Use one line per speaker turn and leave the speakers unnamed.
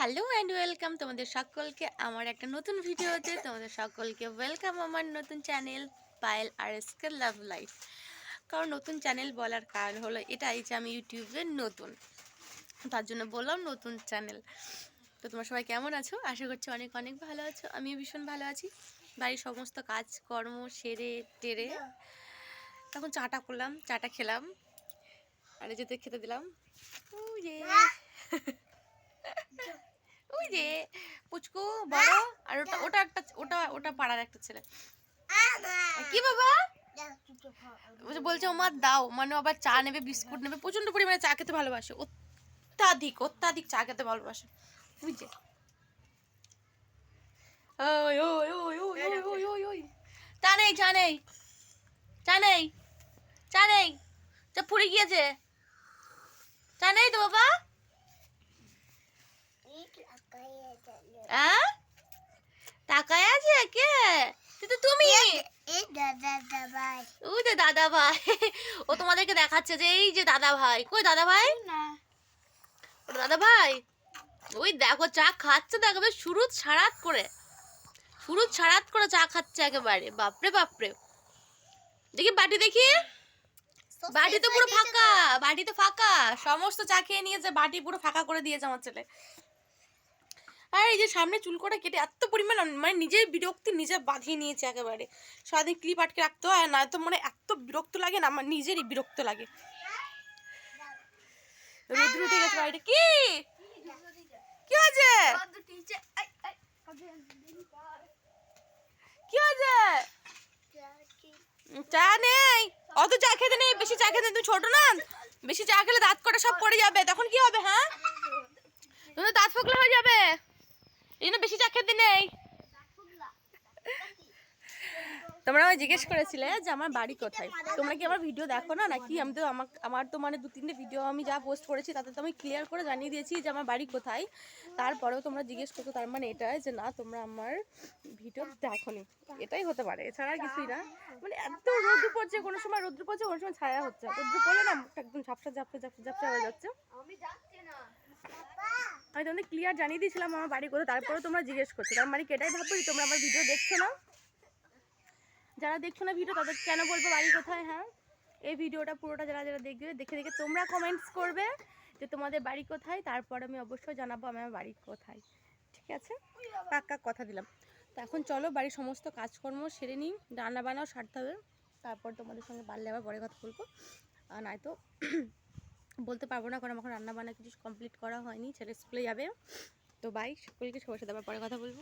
Hello and welcome তোমাদের সকলকে আমার একটা নতুন ভিডিওতে। তোমাদের সকলকে ওয়েলকাম আমার নতুন চ্যানেল পায়েল আর এসকে লাভ লাইফ। কারণ নতুন চ্যানেল বলার কারণ হলো এটাই যে আমি ইউটিউবে নতুন। তার জন্য বললাম নতুন চ্যানেল। তো তোমরা সবাই কেমন আছো? আশা করছি অনেক অনেক ভালো আছো। আমিও ভীষণ ভালো আছি। বাড়ির সমস্ত কাজকর্ম সেরে টেরে তখন চাটা করলাম, চাটা খেলাম। আর যেতে খেতে দিলাম। ওই যে ওই যে পুচকু বড় আর ওটা ওটা একটা ওটা ওটা পাড়ার একটা ছেলে। কি বাবা? ও বলছে ওমা দাও। মানে আবার চা নেবে বিস্কুট নেবে প্রচণ্ড পরিমাণে চা খেতে ভালোবাসে। অত্যাধিক অত্যাধিক চা খেতে ভালোবাসে। বুঝছে ওই ওই ওই ওই ওই ওই ওই ওই। চা নেই চা নেই। চা নেই। চা নেই। চা পুড়ে গিয়েছে। চা নেই তো বাবা? হ্যাঁ? টাকায় আছে কে তুমি। ওই যে দাদা ভাই ও তোমাদেরকে দেখাচ্ছে যে এই যে দাদা ভাই কই দাদা ভাই দাদা ভাই ওই দেখো চা খাচ্ছে দেখো বেশ সুরুত ছাড়াত করে। সুরুত ছাড়াত করে চা খাচ্ছে একেবারে। বাপরে বাপরে। দেখি বাটি দেখি। বাটি তো পুরো ফাঁকা। বাটি তো ফাঁকা। সমস্ত চা খেয়ে নিয়েছে বাটি পুরো ফাঁকা করে দিয়েছে আমার ছেলে। আর এই যে সামনে চুল করে কেটে এত পরিমাণ মানে নিজের বিরক্তি নিজে বাঁধিয়ে নিয়েছে একেবারে। সারাদিন ক্লিপ আটকে রাখতে হয় আর নয়তো মানে এত বিরক্ত লাগে না, আমার নিজেরই বিরক্ত লাগে। রোদ্র উঠে গেছে বাড়িটা কি? কি হয়েছে? কি হয়েছে? চা নেই। অত চা খেতে নেই, বেশি চা খেতে তুমি ছোট না? বেশি চা খেলে দাঁত কটা সব পড়ে যাবে। তখন কি হবে হ্যাঁ? তোমার দাঁত ফোকলা হয়ে যাবে। এই বেশি চা খেতে নেই। তোমরা আমায় জিজ্ঞেস করেছিলে যে আমার বাড়ি কোথায়? তোমরা কি আমার ভিডিও দেখো না নাকি? আমি তো আমার আমার তো মানে দু তিনটে ভিডিও আমি যা পোস্ট করেছি তাতে তো আমি ক্লিয়ার করে জানিয়ে দিয়েছি যে আমার বাড়ি কোথায়। তারপরেও তোমরা জিজ্ঞেস করছ তার মানে এটাই যে না তোমরা আমার ভিডিও দেখোনি। এটাই হতে পারে এছাড়া আর কিছুই না। মানে এত রোদ্র পড়ছে কোনো সময় রোদ্র পড়ছে কোনো সময় ছায়া হচ্ছে। রোদ্র পড়লে না একদম ঝাপসা ঝাপসা ঝাপসা ঝাপসা হয়ে যাচ্ছে। আমি তোমাদের ক্লিয়ার জানিয়ে দিয়েছিলাম আমার বাড়ি কোথায় তারপরে তোমরা জিজ্ঞেস করছ। তার মানে কি এটাই ভাববো তোমরা আমার ভিডিও দেখছ না? যারা দেখছ না ভিডিও তাদের কেন বলব বাড়ি কোথায় হ্যাঁ? এই ভিডিওটা পুরোটা যারা যারা দেখবে, দেখে দেখে তোমরা কমেন্টস করবে যে তোমাদের বাড়ি কোথায়, তারপর আমি অবশ্যই জানাব আমার বাড়ি কোথায়। ঠিক আছে? কাক কাক কথা দিলাম। তো এখন চলো বাড়ির সমস্ত কাজকর্ম সেরে নিই রান্না বান্নাও সারতে হবে। তারপর তোমাদের সঙ্গে পারলে আবার পরে কথা বলব। আর নয়তো বলতে পারব না, কারণ আমার রান্না বান্না কিছু কমপ্লিট করা হয়নি, ছেলে স্কুলে যাবে। তো বাই সকলকে সবার সাথে আবার পরে কথা বলব।